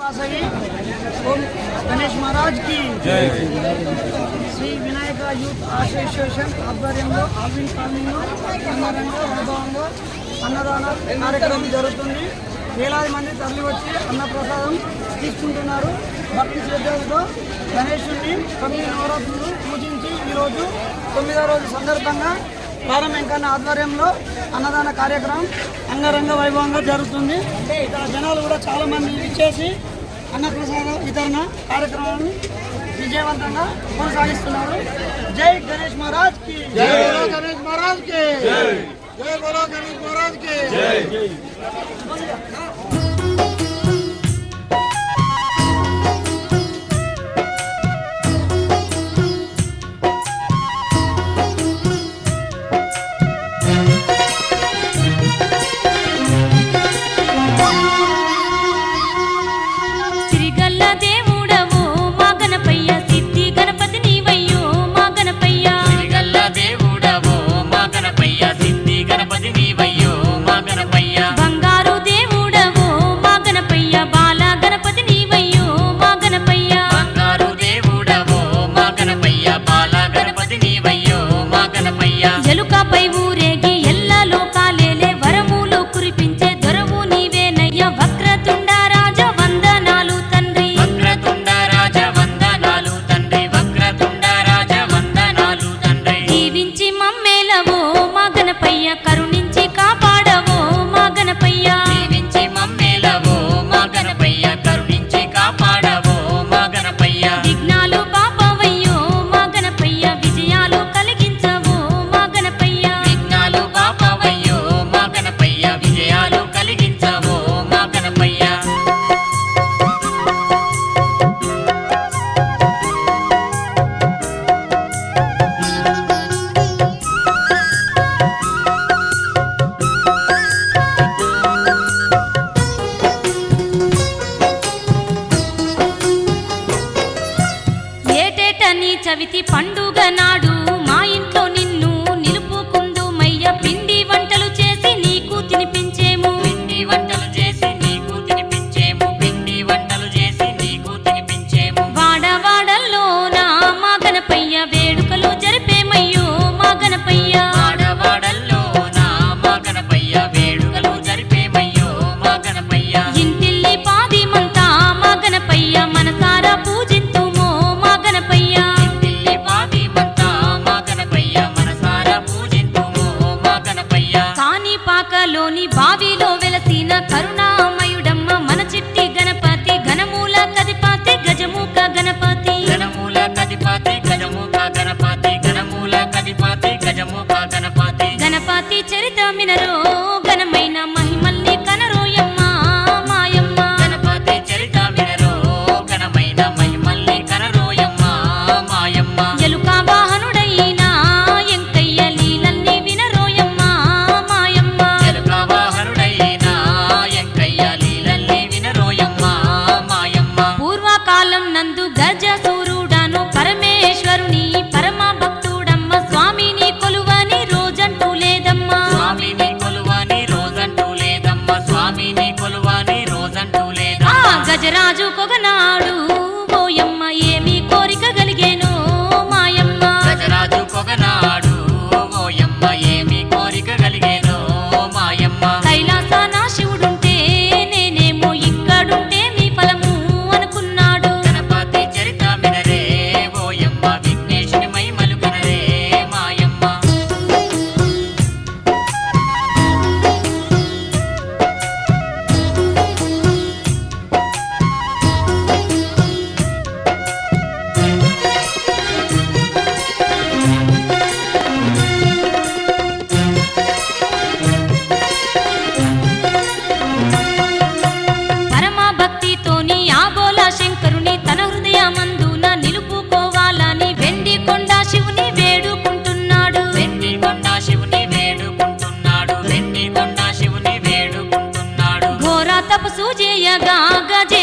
వాసవి గణేష్ మహారాజ్కి Shri Vinayaka youth association ఆధ్వర్యంలో ఆవిన్ కాలనీలో అన్నదాన కార్యక్రమం జరుగుతుంది. వేలాది మంది తరలి వచ్చి అన్నప్రసాదం తీసుకుంటున్నారు. భక్తి శ్రద్ధలతో గణేశుడిని తొమ్మిది నవరాత్రులు పూజించి ఈరోజు తొమ్మిదో రోజు సందర్భంగా వారం ఆధ్వర్యంలో అన్నదాన కార్యక్రమం అంగరంగ వైభవంగా జరుగుతుంది. ఇక్కడ జనాలు కూడా చాలామంది ఇచ్చేసి अन्न प्रसाद वितरण कार्यक्रम विजयवंत को जय गणेश महाराज की जय गणेश महाराज के जय बोला गणेश महाराज के ನಾಡು mineros తపసు చేయగా గజే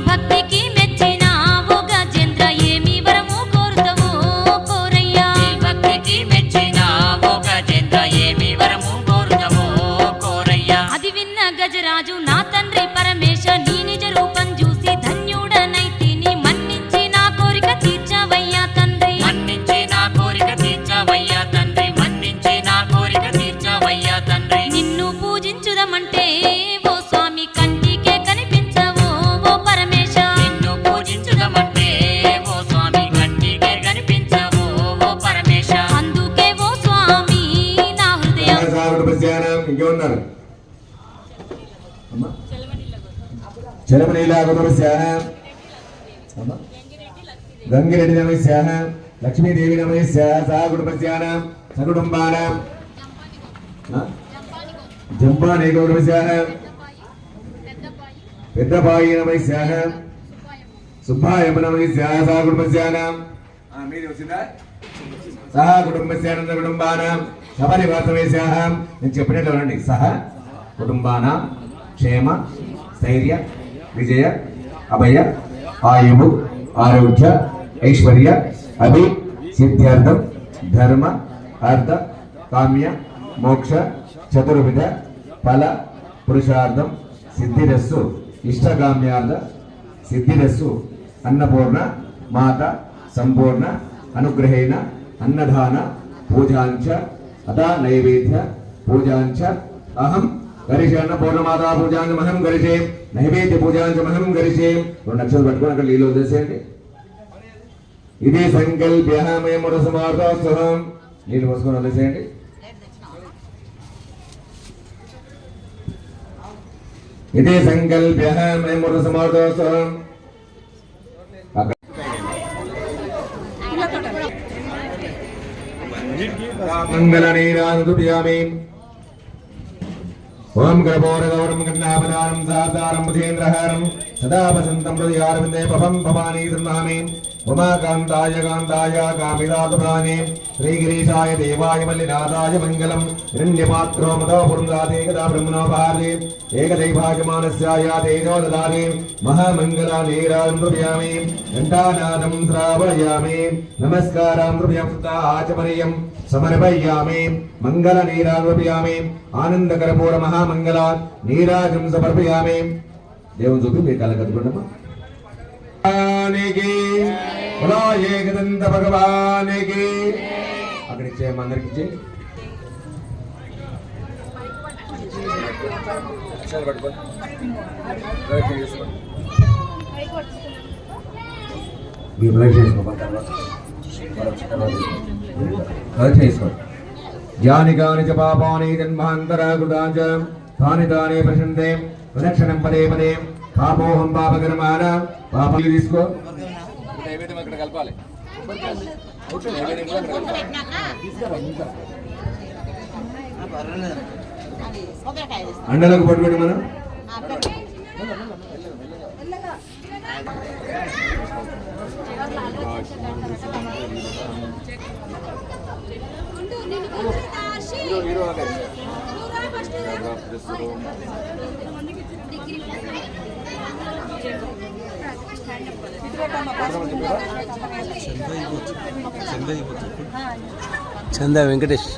भक्त చలమనీలాగుడుపస్యానం అమ్మా. గంగిరెడ్డి నమస్యాహ లక్ష్మీదేవి నమస్యాహ సాగుడుపస్యానం సకుటుంబానం జంపాని గౌడమస్యాహ పెద్దపాయి నమస్యాహ సుబ్బాయమ నమస్యాహ సాగుడుపస్యానం మీది వచ్చిందా? సహ కుటుంబస్యానంద కుటుంబానాం సపరివాసమేశాహం నేను చెప్పినట్లు వినండి. సహ కుటుంబానాం. క్షేమ స్థైర్య విజయ అభయ ఆయువు ఆరోగ్య ఐశ్వర్య అభి సిద్ధ్యార్థం ధర్మ అర్థ కామ్య మోక్ష చతుర్విధ ఫల పురుషార్థం సిద్ధిరస్సు ఇష్టగామ్యార్థ సిద్ధిరస్సు అన్నపూర్ణ మాత సంపూర్ణ అనుగ్రహేణ అన్నదాన పూజాంచ అదా నైవేద్య పూజాంచ అహం గరిషే అన్నపూర్ణమాతా పూజాంచమహం గరిషే నైవేద్య పూజాంచమహం గరిషే రెండు అక్షరాలు పట్టుకొని అక్కడ నీళ్ళు వదిలేసేయండి ఇదే సంకల్ప్య మేము సమర్థోత్సవం నీళ్ళు పోసుకొని వదిలేసేయండి. ఇదే సంకల్ప్య మేము సమర్థోత్సవం ஓம் கபோரகௌரம் கண்ணாபதானம் சாதாரம் புதேந்திரஹாரம் சதா வசந்தம் ஹயாரவிந்தே பபம் பவானி திருநாமே. உமாகாந்தாய காந்தாய காமிதாபுராணே. ஸ்ரீகிரீஷாய தேவாய மல்லிநாதாய மங்கலம் இரண்யமாத்ரோ மதோ புருந்தாதே கதா பிரம்மணோபாரே ஏகதைவாஜமானஸ்யாய தேனோ ததானே மகாமங்கலா நேராம் திருபியாமே கண்டாநாதம் சிராவயாமே நமஸ்காராம் திருபியம் ஆச்சமரியம் సమర్పయామి. మంగళ నీరాగృపయామి ఆనందకరపూర మహామంగళ. నీరాజం సమర్పయామి. దేవుని చూపి మీరు కళ్ళ కట్టుకుంటామా ఏకదంత భగవానికి. అక్కడ ఇచ్చేయమ్మా అందరికి ఇచ్చే. మీరు తర్వాత ప్రదక్షిణ చేసుకో యాని కాని చ పాపాని జన్మాంతరాకృతాచ తాని తానే ప్రశంతే ప్రదక్షిణం పదే పదే పాపోహం పాపకర్మాన పాపాలు తీసుకో నైవేద్యం అక్కడ కలపాలి నైవేద్యం కూడా అక్కడ కలపాలి. అండలకు పట్టుబడి మనం చందా వెంకటేష్.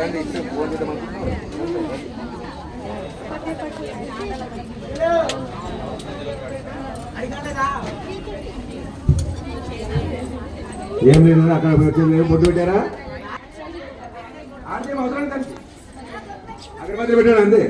రండి ఫోన్ చేద్దాం ఏం లేదు అక్కడ వచ్చింది ఏం బొట్టు పెట్టారా? ఆడితే అవసరం అగరబత్తి పెట్టాడు అంతే?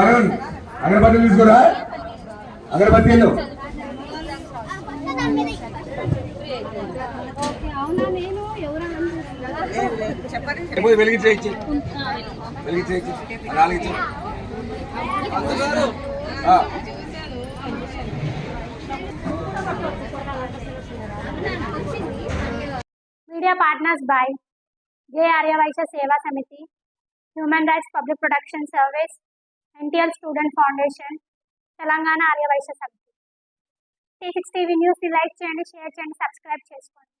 ఆడ అగరబత్తి తీసుకురా అగరబత్తిలు వెలిగించే ఇచ్చి వెలిగించే media partners by J Aryavaishya Seva Samiti human rights public protection service NTL student foundation Telangana Aryavaishya Samiti T six TV న్యూస్ని లైక్ చేయండి షేర్ చేయండి సబ్స్క్రైబ్ చేసుకోండి.